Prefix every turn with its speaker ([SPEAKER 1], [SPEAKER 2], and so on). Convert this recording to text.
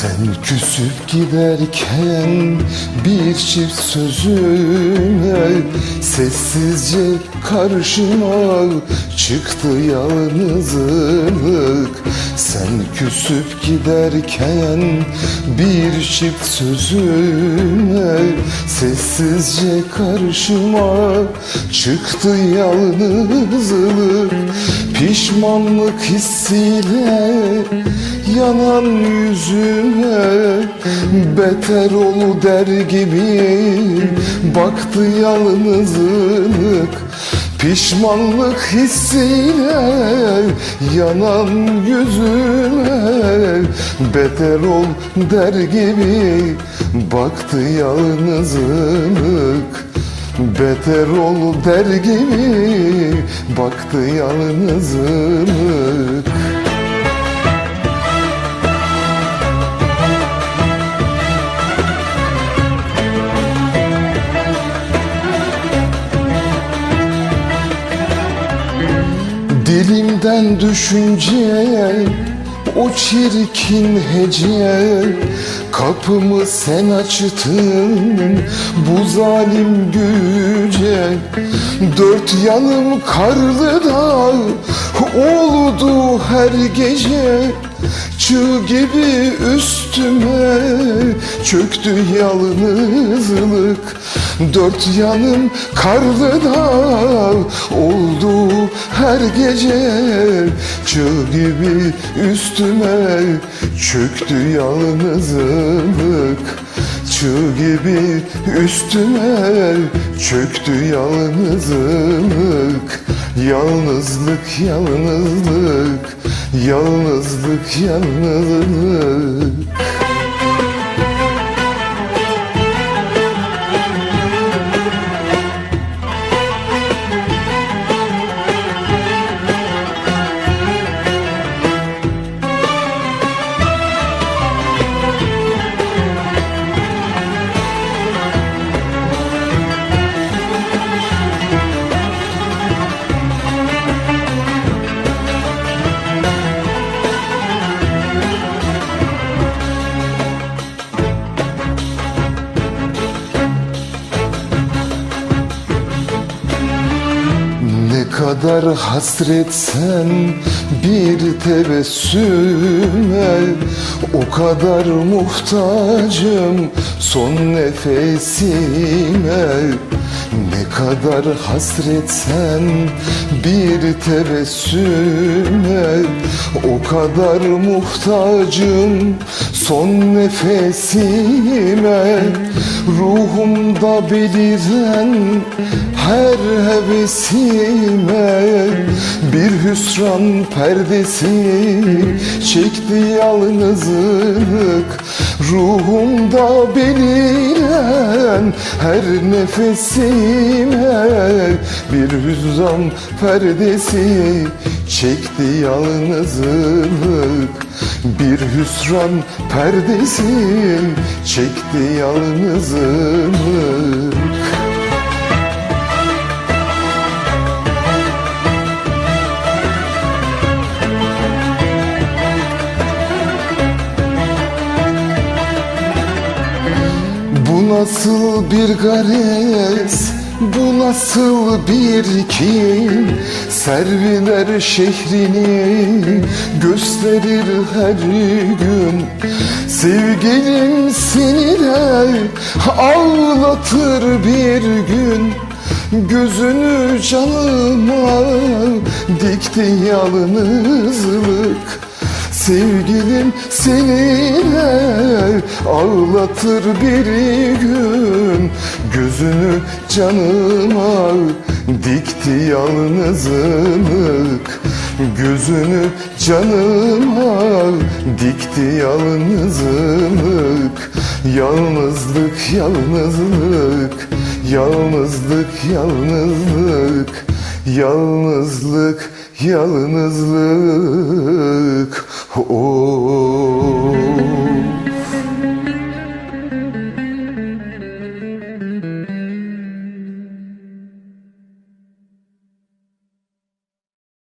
[SPEAKER 1] Sen küsüp giderken bir çift sözüne Sessizce karşıma çıktı yalnızlık. Sen küsüp giderken bir çift sözüne Sessizce karşıma çıktı yalnızlık. Pişmanlık hissiyle yanan yüzüme Beter ol der gibi baktı yalnızlık Pişmanlık hissiyle yanan yüzüme Beter ol der gibi baktı yalnızlık Beter ol der gibi baktı yalnızlık Dilimden düşünce o çirkin hece Kapımı sen açtın bu zalim güce. Dört yanım karlı da oldu her gece. Çığ gibi üstüme çöktü yalnızlık. Dört yanım karlı da oldu her gece. Çığ gibi üstüme çöktü yalnızlık Çığ gibi üstüme çöktü yalnızlık. Yalnızlık, yalnızlık, yalnızlık, yalnızlık kadar hasretsen bir tebessüme O kadar muhtacım son nefesime. Ne kadar hasretsen bir tebessüme O kadar muhtacım son nefesime. Ruhumda beliren her hevesime Bir hüsran perdesi çekti yalnızlık Ruhumda beliren her nefesime. Bir hüsran perdesi çekti yalnızlık Bir hüsran perdesi çekti yalnızlık nasıl bir gares bu nasıl bir kim? Serviler şehrini gösterir her gün. Sevgilim seninle ağlatır bir gün. Gözünü canıma dikti yalnızlık Sevgilim seninle ağlatır bir gün. Gözünü canıma dikti yalnızlık Gözünü canıma dikti yalnızlık Yalnızlık, yalnızlık, yalnızlık, yalnızlık. Yalnızlık, yalnızlık Oh